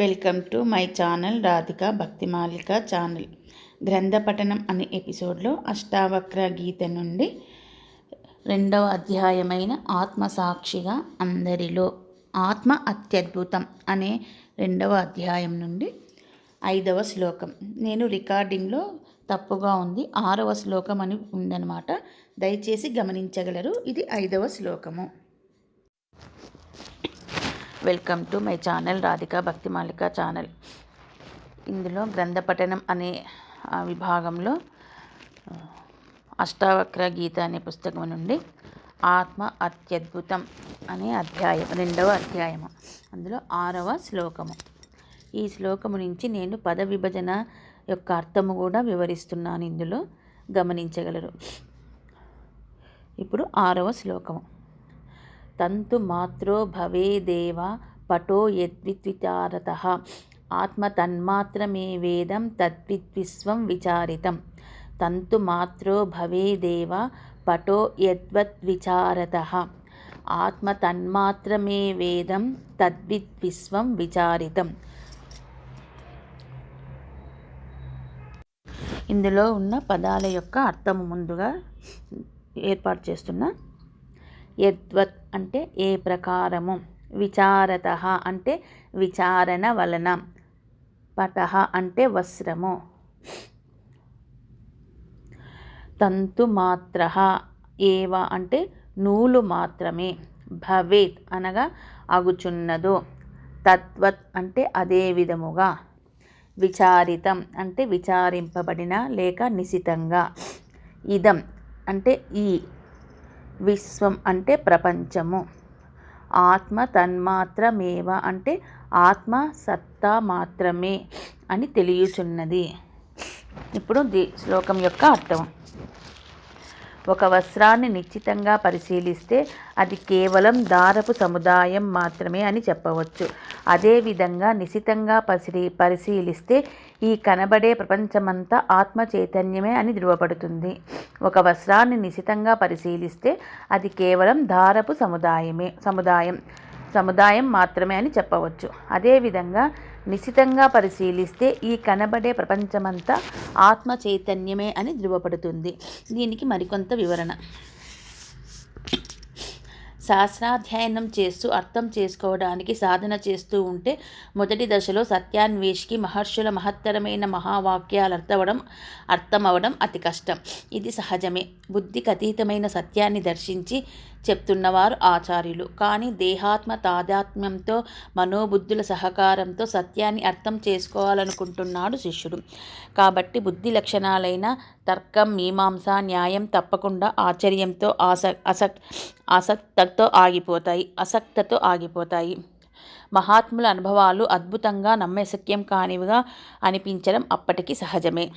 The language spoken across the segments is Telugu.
Welcome to my channel Radhika Bhaktimalika channel. గ్రంథపఠనం అనే ఎపిసోడ్లో అష్టావక్ర గీత నుండి రెండవ అధ్యాయమైన ఆత్మసాక్షిగా అందరిలో ఆత్మ అత్యద్భుతం అనే రెండవ అధ్యాయం నుండి ఐదవ శ్లోకం. నేను రికార్డింగ్లో తప్పుగా ఉంది. ఆరవ శ్లోకం అని ఉందన్నమాట. దయచేసి గమనించగలరు. ఇది ఐదవ శ్లోకము. Welcome to my channel Radhika Bhaktimalika channel. ఇందులో గ్రంథపఠనం అనే విభాగంలో అష్టావక్ర గీత అనే పుస్తకం నుండి ఆత్మ అత్యద్భుతం అనే అధ్యాయం రెండవ అధ్యాయము. అందులో ఆరవ శ్లోకము. ఈ శ్లోకము నుంచి నేను పద విభజన యొక్క అర్థము కూడా వివరిస్తున్నాను. ఇందులో గమనించగలరు. ఇప్పుడు ఆరవ శ్లోకము. తంతు మాత్రో భవేదేవ పటో యద్విద్విచారత. ఆత్మ తన్మాత్రమే వేదం తద్విద్విశ్వం విచారితం. తంతు మాత్రో భవేదేవ పటో యద్వద్విచారత. ఆత్మ తన్మాత్రమే వేదం తద్విద్విశ్వం విచారితం. ఇందులో ఉన్న పదాల యొక్క అర్థము ముందుగా ఏర్పాటు చేస్తున్న యద్వత్ అంటే ఏ ప్రకారము? విచారత అంటే విచారణ వలన. పట అంటే వస్త్రము. తంతు మాత్ర ఏవ అంటే నూలు మాత్రమే. భవేత్ అనగా అగుచున్నదో. తద్వత్ అంటే అదే విధముగా. విచారితం అంటే విచారింపబడిన లేక నిశితంగా. ఇదం అంటే ఈ. విశ్వం అంటే ప్రపంచము. ఆత్మ తన్మాత్రమేవ అంటే ఆత్మ సత్తా మాత్రమే అని తెలియచున్నది. ఇప్పుడు ది శ్లోకం యొక్క అర్థం. ఒక వస్త్రాన్ని నిశ్చితంగా పరిశీలిస్తే అది కేవలం దారపు సముదాయం మాత్రమే అని చెప్పవచ్చు. అదేవిధంగా నిశితంగా పరిశీ పరిశీలిస్తే ఈ కనబడే ప్రపంచమంతా ఆత్మ చైతన్యమే అని ధృవపడుతుంది. ఒక వస్త్రాన్ని నిశితంగా పరిశీలిస్తే అది కేవలం దారపు సముదాయమే సముదాయం సముదాయం మాత్రమే అని చెప్పవచ్చు. అదేవిధంగా నిశితంగా పరిశీలిస్తే ఈ కనబడే ప్రపంచమంతా ఆత్మ చైతన్యమే అని ధృవపడుతుంది. దీనికి మరికొంత వివరణ. శాస్త్రాధ్యయనం చేస్తూ అర్థం చేసుకోవడానికి సాధన చేస్తూ ఉంటే మొదటి దశలో సత్యాన్వేషికి మహర్షుల మహత్తరమైన మహావాక్యాలు అర్థవడం అర్థమవడం అతి కష్టం. ఇది సహజమే. బుద్ధికి అతీతమైన సత్యాన్ని దర్శించి చెప్తున్నవారు ఆచార్యులు. కానీ దేహాత్మ తాదాత్మ్యంతో మనోబుద్ధుల సహకారంతో సత్యాన్ని అర్థం చేసుకోవాలనుకుంటున్నాడు శిష్యుడు. కాబట్టి బుద్ధి లక్షణాలైన తర్కం మీమాంస న్యాయం తప్పకుండా ఆశ్చర్యంతో ఆస అసక్ ఆసక్తతో ఆగిపోతాయి అసక్తతో ఆగిపోతాయి. మహాత్ముల అనుభవాలు అద్భుతంగా నమ్మశక్యం కానివిగా అనిపించడం అప్పటికి సహజమే.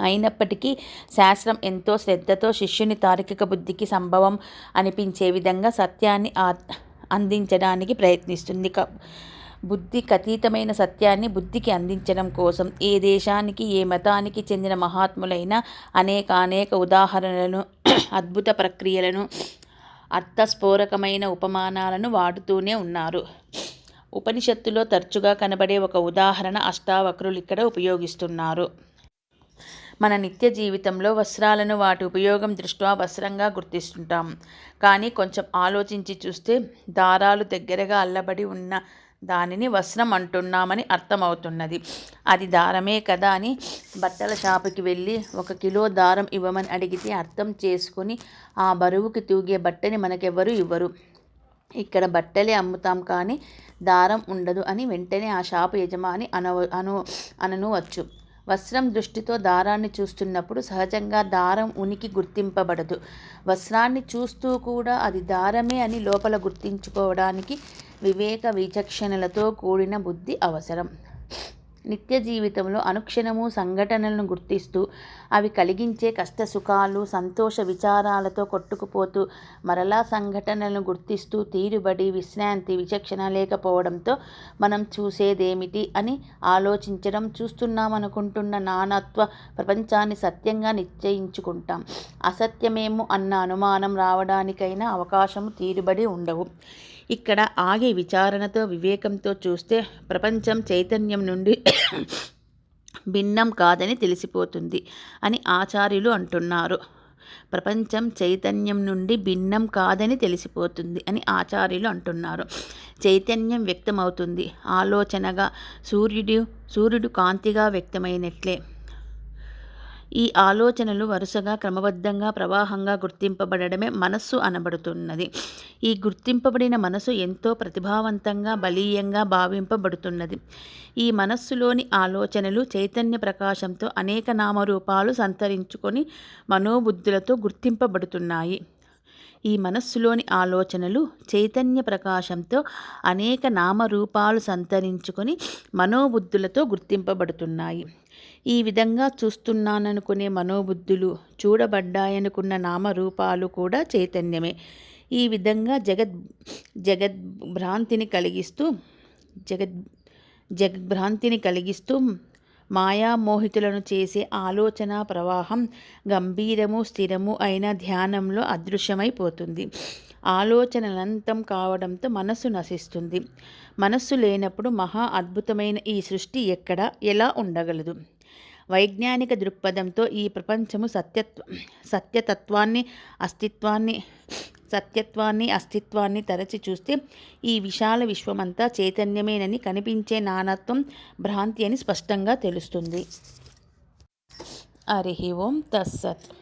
అయినప్పటికీ శాస్త్రం ఎంతో శ్రద్ధతో శిష్యుని తార్కిక బుద్ధికి సంభవం అనిపించే విధంగా సత్యాన్ని అందించడానికి ప్రయత్నిస్తుంది. క- బుద్ధికి అతీతమైన సత్యాన్ని బుద్ధికి అందించడం కోసం ఏ దేశానికి ఏ మతానికి చెందిన మహాత్ములైన అనేక అనేక ఉదాహరణలను అద్భుత ప్రక్రియలను అర్థస్ఫోరకమైన ఉపమానాలను వాడుతూనే ఉన్నారు. ఉపనిషత్తులో తరచుగా కనబడే ఒక ఉదాహరణ అష్టావక్రులు ఇక్కడ ఉపయోగిస్తున్నారు. మన నిత్య జీవితంలో వస్త్రాలను వాటి ఉపయోగం దృష్ట్యా వస్త్రంగా గుర్తిస్తుంటాం. కానీ కొంచెం ఆలోచించి చూస్తే దారాలు దగ్గరగా అల్లబడి ఉన్న దానిని వస్త్రం అంటున్నామని అర్థమవుతున్నది. అది దారమే కదా అని బట్టల షాపుకి వెళ్ళి ఒక కిలో దారం ఇవ్వమని అడిగితే అర్థం చేసుకొని ఆ బరువుకి తూగే బట్టని మనకెవ్వరు ఇవ్వరు. ఇక్కడ బట్టలే అమ్ముతాం కానీ దారం ఉండదు అని వెంటనే ఆ షాపు యజమాని అనవ అను అననువచ్చు. వస్త్రం దృష్టితో దారాన్ని చూస్తున్నప్పుడు సహజంగా దారం ఉనికి గుర్తింపబడదు. వస్త్రాన్ని చూస్తూ కూడా అది దారమే అని లోపల గుర్తించుకోవడానికి వివేక విచక్షణలతో కూడిన బుద్ధి అవసరం. నిత్య జీవితంలో అనుక్షణము సంఘటనలను గుర్తిస్తూ అవి కలిగించే కష్ట సుఖాలు సంతోష విచారాలతో కొట్టుకుపోతూ మరలా సంఘటనలను గుర్తిస్తూ తీరుబడి విశ్రాంతి విచక్షణ లేకపోవడంతో మనం చూసేదేమిటి అని ఆలోచించడం చూస్తున్నామనుకుంటున్న నానత్వ ప్రపంచాన్ని సత్యంగా నిశ్చయించుకుంటాం. అసత్యమేమో అన్న అనుమానం రావడానికైనా అవకాశం తీరుబడి ఉండవు. ఇక్కడ ఆగి విచారణతో వివేకంతో చూస్తే ప్రపంచం చైతన్యం నుండి భిన్నం కాదని తెలిసిపోతుంది అని ఆచార్యులు అంటున్నారు. ప్రపంచం చైతన్యం నుండి భిన్నం కాదని తెలిసిపోతుంది అని ఆచార్యులు అంటున్నారు. చైతన్యం వ్యక్తమవుతుంది. ఆలోచనగా సూర్యుడు సూర్యుడు కాంతిగా వ్యక్తమైనట్లే. ఈ ఆలోచనలు వరుసగా క్రమబద్ధంగా ప్రవాహంగా గుర్తింపబడమే మనస్సు అనబడుతున్నది. ఈ గుర్తింపబడిన మనసు ఎంతో ప్రతిభావంతంగా బలీయంగా భావింపబడుతున్నది. ఈ మనస్సులోని ఆలోచనలు చైతన్య ప్రకాశంతో అనేక నామరూపాలు సంతరించుకొని మనోబుద్ధులతో గుర్తింపబడుతున్నాయి. ఈ మనస్సులోని ఆలోచనలు చైతన్య ప్రకాశంతో అనేక నామరూపాలు సంతరించుకొని మనోబుద్ధులతో గుర్తింపబడుతున్నాయి. ఈ విధంగా చూస్తున్నాననుకునే మనోబుద్ధులు చూడబడ్డాయనుకున్న నామరూపాలు కూడా చైతన్యమే. ఈ విధంగా జగద్ జగద్భ్రాంతిని కలిగిస్తూ జగద్ జగద్భ్రాంతిని కలిగిస్తూ మాయామోహితులను చేసే ఆలోచన ప్రవాహం గంభీరము స్థిరము అయిన ధ్యానంలో అదృశ్యమైపోతుంది. ఆలోచనలంతం కావడంతో మనస్సు నశిస్తుంది. మనస్సు లేనప్పుడు మహా అద్భుతమైన ఈ సృష్టి ఎక్కడ ఎలా ఉండగలదు? వైజ్ఞానిక దృక్పథంతో ఈ ప్రపంచము సత్యత్వ సత్యతత్వాన్ని అస్తిత్వాన్ని సత్యత్వాన్ని అస్తిత్వాన్ని తరచి చూస్తే ఈ విశాల విశ్వమంతా చైతన్యమేనని కనిపించే నానత్వం భ్రాంతి అని స్పష్టంగా తెలుస్తుంది. హరి ఓం తస్సత్